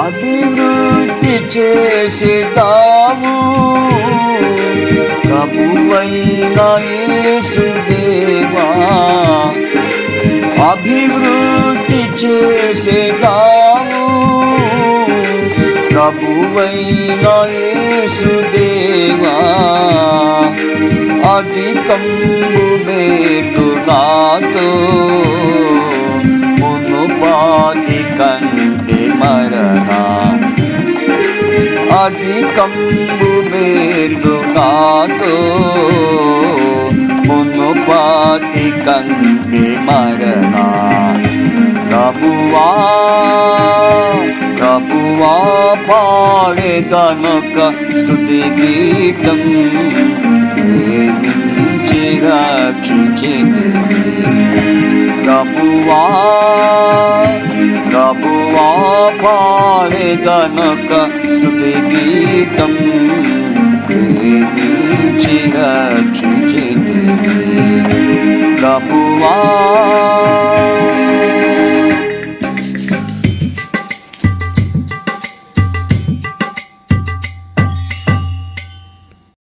అభివృద్ధి చేసేదావు ప్రభువైన యేసుదేవా అభివృద్ధి చేసేదావు ప్రభువైన యేసుదేవా అధికంబు మేలు నాతో మునుపాటి కంటే అధికంబు మేలు నాతో మునుపాటి కంటే మరణ. ప్రభువా ప్రభువా పాడే కనుక స్థుతి గీతం. ప్రేమించి రక్షించేది. ప్రభువా పాడేదనొక స్తుతి గీతం ప్రేమించి రక్షించేది ప్రభువా